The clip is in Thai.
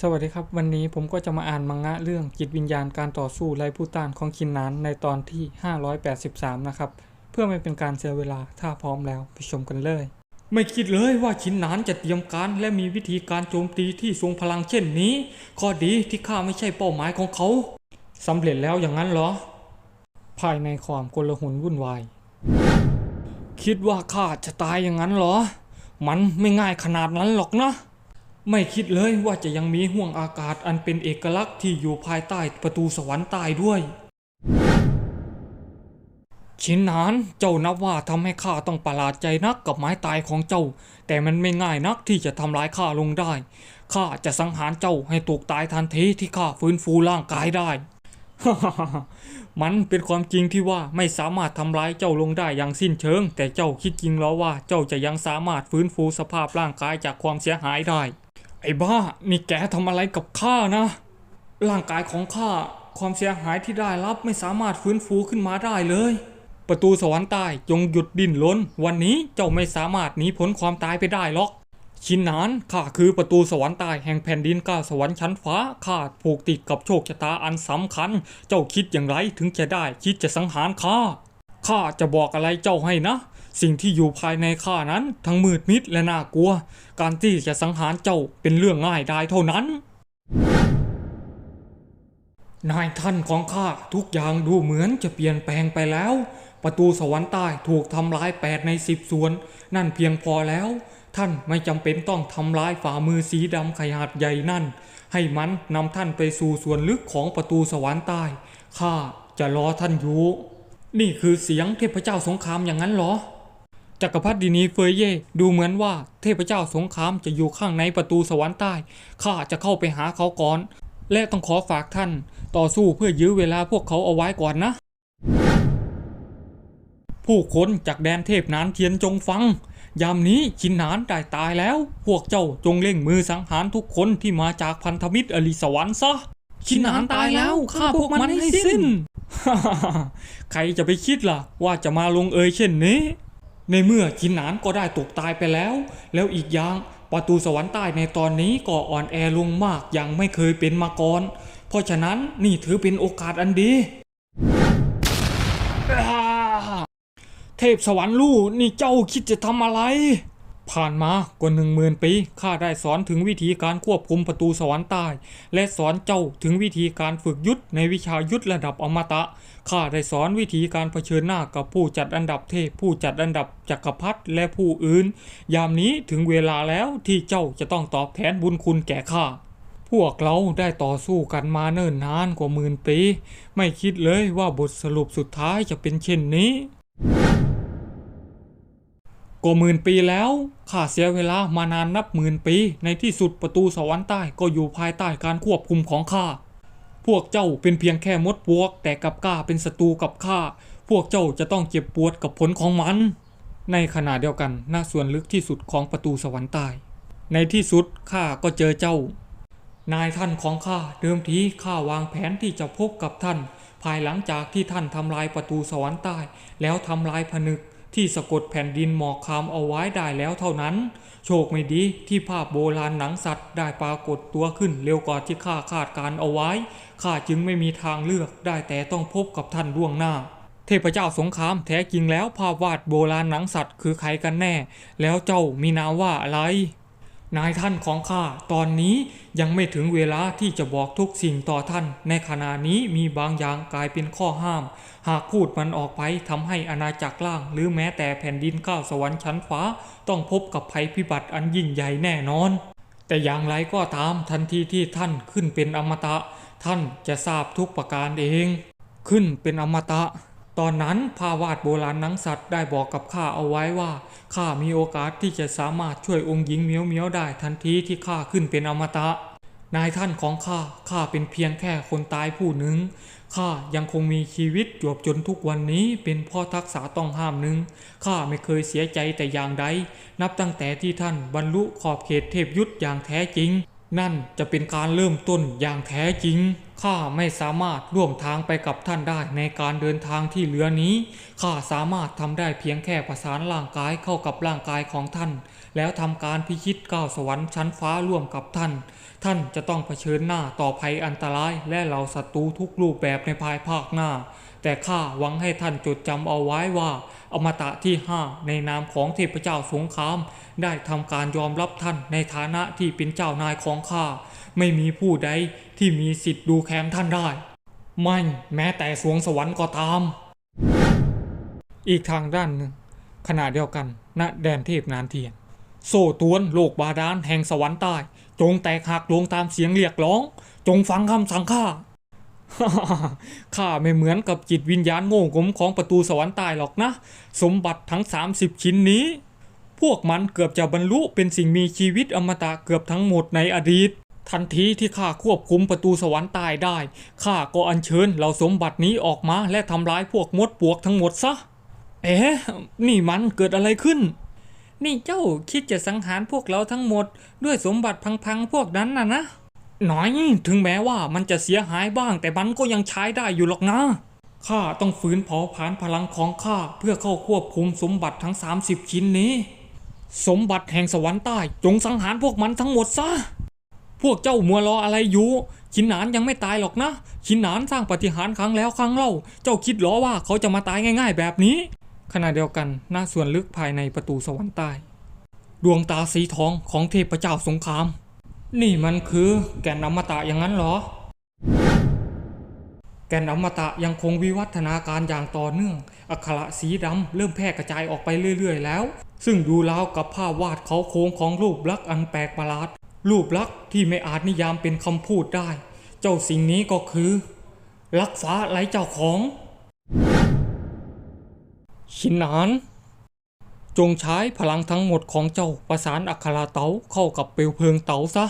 สวัสดีครับ วันนี้ผมก็จะมาอ่านมังงะเรื่องจิตวิญญาณการต่อสู้ไร้ผู้ต้านของคินนานในตอนที่ 583 นะครับ เพื่อไม่เป็นการเสียเวลาถ้าพร้อมแล้วไปชมกันเลย ไม่คิดเลยว่าชินนานจะเตรียมการและมีวิธีการโจมตีที่ทรงพลังเช่นนี้ข้อดีที่ข้าไม่ใช่เป้าหมายของเขาสำเร็จแล้วอย่างนั้นเหรอ ภายในความโกลาหลวุ่นวายคิดว่าข้าจะตายอย่างนั้นเหรอ มันไม่ง่ายขนาดนั้นหรอกนะ ไม่คิดเลยว่าจะยังมีห่วงอากาศอันเป็นเอกลักษณ์ที่อยู่ภายใต้ประตูสวรรค์ใต้ด้วย ชินนานเจ้านับว่าทำให้ข้าต้องประหลาดใจนักกับไม้ตายของเจ้า แต่มันไม่ง่ายนักที่จะทำร้ายข้าลงได้ข้าจะสังหารเจ้าให้ตกตายทันทีที่ข้าฟื้นฟูร่างกายได้มันเป็นความจริงที่ว่าไม่สามารถทำร้ายเจ้าลงได้อย่างสิ้นเชิง แต่เจ้าคิดจริงแล้วว่าเจ้าจะยังสามารถฟื้นฟูสภาพร่างกายจากความเสียหายได้ ไอ้บ้า นี่แกทำอะไรกับข้านะ ร่างกายของข้าความเสียหายที่ได้รับไม่สามารถฟื้นฟูขึ้นมาได้เลย ประตูสวรรค์ใต้จงหยุดดิ้นรนวันนี้เจ้าไม่สามารถหนีพ้นความตายไปได้หรอก ชินนานข้าคือประตูสวรรค์ใต้แห่งแผ่นดินก้าวสวรรค์ชั้นฟ้าข้าผูกติดกับโชคชะตาอันสำคัญ เจ้าคิดอย่างไรถึงจะได้คิดจะสังหารข้าข้าจะบอกอะไรเจ้าให้นะ สิ่งที่อยู่ภายในข้านั้นทั้งมืดมิดและน่ากลัว การที่จะสังหารเจ้าเป็นเรื่องง่ายได้เท่านั้น นายท่านของข้าทุกอย่างดูเหมือนจะเปลี่ยนแปลงไปแล้ว ประตูสวรรค์ใต้ถูกทำลายแปดในสิบส่วน นั่นเพียงพอแล้ว ท่านไม่จำเป็นต้องทำลายฝ่ามือสีดำขนาดใหญ่นั่น ให้มันนำท่านไปสู่ส่วนลึกของประตูสวรรค์ใต้ข้าจะรอท่านอยู่นี่คือเสียงเทพเจ้าสงครามอย่างนั้นเหรอ จักรพรรดินีเฟยเย่ดูเหมือนว่าเทพเจ้าสงครามจะอยู่ข้างในประตูสวรรค์ใต้ ข้าจะเข้าไปหาเขาก่อน และต้องขอฝากท่าน ต่อสู้เพื่อยื้อเวลาพวกเขาเอาไว้ก่อนนะ ผู้คนจากแดนเทพนานเทียนจงฟัง ยามนี้ชินหนานได้ตายแล้ว พวกเจ้าจงเร่งมือสังหารทุกคนที่มาจากพันธมิตรอลิสวรรค์ซะ ชินหนานตายแล้วฆ่าพวกมันให้สิ้น ใครจะไปคิดล่ะ ว่าจะมาลงเอยเช่นนี้ ในเมื่อชินหนานก็ได้ตกตายไปแล้ว แล้วอีกอย่างประตูสวรรค์ใต้ในตอนนี้ก็อ่อนแอลงมากอย่างไม่เคยเป็นมาก่อน เพราะฉะนั้นนี่ถือเป็นโอกาสอันดี เทพสวรรค์ลู่นี่เจ้าคิดจะทำอะไร ผ่านมากว่าหนึ่งหมื่นปีข้าได้สอนถึงวิธีการควบคุมประตูสวรรค์ใต้และสอนเจ้าถึงวิธีการฝึกยุทธในวิชายุทธระดับอมตะข้าได้สอนวิธีการเผชิญหน้ากับผู้จัดอันดับเทพผู้จัดอันดับจักรพรรดิและผู้อื่น ยามนี้ถึงเวลาแล้วที่เจ้าจะต้องตอบแทนบุญคุณแก่ข้าพวกเราได้ต่อสู้กันมาเนิ่นนานกว่าหมื่นปี ไม่คิดเลยว่าบทสรุปสุดท้ายจะเป็นเช่นนี้ กว่าหมื่นปีแล้ว ข้าเสียเวลามานานนับหมื่นปี ในที่สุดประตูสวรรค์ใต้ก็อยู่ภายใต้การควบคุมของข้า พวกเจ้าเป็นเพียงแค่มดปวก แต่กับกล้าเป็นศัตรูกับข้า พวกเจ้าจะต้องเจ็บปวดกับผลของมัน ในขณะเดียวกันณส่วนลึกที่สุดของประตูสวรรค์ใต้ ในที่สุดข้าก็เจอเจ้า นายท่านของข้าเดิมทีข้าวางแผนที่จะพบกับท่าน ภายหลังจากที่ท่านทำลายประตูสวรรค์ใต้ แล้วทำลายผนึก ที่สะกดแผ่นดินหมอกคามเอาไว้ได้แล้วเท่านั้น โชคไม่ดีที่ภาพโบราณหนังสัตว์ได้ปรากฏตัวขึ้นเร็วกว่าที่ข้าคาดการเอาไว้ข้าจึงไม่มีทางเลือกได้แต่ต้องพบกับท่านล่วงหน้า เทพเจ้าสงครามแท้จริงแล้วภาพวาดโบราณหนังสัตว์คือใครกันแน่ แล้วเจ้ามีนามว่าอะไร นายท่านของข้าตอนนี้ยังไม่ถึงเวลาที่จะบอกทุกสิ่งต่อท่าน ในขณะนี้มีบางอย่างกลายเป็นข้อห้าม หากพูดมันออกไปทำให้อาณาจักรล่าง หรือแม้แต่แผ่นดินก้าวสวรรค์ชั้นฟ้า ต้องพบกับภัยพิบัติอันยิ่งใหญ่แน่นอน แต่อย่างไรก็ตามทันทีที่ท่านขึ้นเป็นอมตะ ท่านจะทราบทุกประการเอง ขึ้นเป็นอมตะ ตอนนั้นภาวาดโบราณนังสัตว์ได้บอกกับข้าเอาไว้ว่าข้ามีโอกาสที่จะสามารถช่วยองค์หญิงเมียวเมียวได้ทันทีที่ข้าขึ้นเป็นอมตะ นายท่านของข้าข้าเป็นเพียงแค่คนตายผู้หนึ่งข้ายังคงมีชีวิตจวบจนทุกวันนี้เป็นเพ่อทักษะต้องห้ามหนึ่งข้าไม่เคยเสียใจแต่อย่างใดนับตั้งแต่ที่ท่านบรรลุขอบเขตเทพยุทธอย่างแท้จริง นั่นจะเป็นการเริ่มต้นอย่างแท้จริง ข้าไม่สามารถร่วมทางไปกับท่านได้ในการเดินทางที่เหลือนี้ ข้าสามารถทำได้เพียงแค่ประสานร่างกายเข้ากับร่างกายของท่าน แล้วทำการพิชิตก้าวสวรรค์ชั้นฟ้าร่วมกับท่าน ท่านจะต้องเผชิญหน้าต่อภัยอันตรายและเหล่าศัตรูทุกรูปแบบในภายภาคหน้า แต่ข้าหวังให้ท่านจดจำเอาไว้ว่า อมตะที่ห้าในนามของเทพเจ้าสงคราม ได้ทำการยอมรับท่านในฐานะที่เป็นเจ้านายของข้าไม่มีผู้ใดที่มีสิทธิ์ดูแคลนท่านได้ ไม่แม้แต่สวงสวรรค์ก็ตาม อีกทางด้านหนึ่งขณะเดียวกันณแดนเทพนานเทียน โซ่ตวนโลกบาดาลแห่งสวรรค์ใต้ จงแตกหักลงตามเสียงเรียกร้อง จงฟังคำสั่งข้าข้าไม่เหมือนกับจิตวิญญาณโง่งมของประตูสวรรค์ใต้หรอกนะ สมบัติทั้ง 30 ชิ้นนี้ พวกมันเกือบจะบรรลุเป็นสิ่งมีชีวิตอมตะเกือบทั้งหมดในอดีต ทันทีที่ข้าควบคุมประตูสวรรค์ใต้ได้ข้าก็อัญเชิญเหล่าสมบัตินี้ออกมาและทำลายพวกมดปวกทั้งหมดซะ เอ๊ะนี่มันเกิดอะไรขึ้น นี่เจ้าคิดจะสังหารพวกเราทั้งหมด ด้วยสมบัติพังๆพวกนั้นน่ะนะหน่อยถึงแม้ว่ามันจะเสียหายบ้าง แต่มันก็ยังใช้ได้อยู่หรอกนะข้าต้องฝืนเผาผลาญพลังของข้าเพื่อเข้าควบคุมสมบัติทั้ง 30 ชิ้นนี้ สมบัติแห่งสวรรค์ใต้จงสังหารพวกมันทั้งหมดซะพวกเจ้ามัวรออะไรอยู่ชินหนานยังไม่ตายหรอกนะชินหนานสร้างปฏิหารครั้งแล้วครั้งเล่า เจ้าคิดหรอว่าเขาจะมาตายง่าย ๆ แบบนี้ ขณะเดียวกันหน้าส่วนลึกภายในประตูสวรรค์ใต้ ดวงตาสีทองของเทพเจ้าสงคราม นี่มันคือแก่นอมตะอย่างนั้นเหรอ แก่นอมตะยังคงวิวัฒนาการอย่างต่อเนื่อง อักขระสีดำเริ่มแพร่กระจายออกไปเรื่อยๆแล้ว ซึ่งดูราวกับภาพวาดเขาโครงของรูปลักษณ์อันแปลกประหลาด รูปลักษณ์ที่ไม่อาจนิยามเป็นคำพูดได้ เจ้าสิ่งนี้ก็คือลักฟ้าไร้เจ้าของ ชินหนาน จงใช้พลังทั้งหมดของเจ้าประสานอัคราเต๋าเข้ากับเปลวเพลิงเต๋าซะ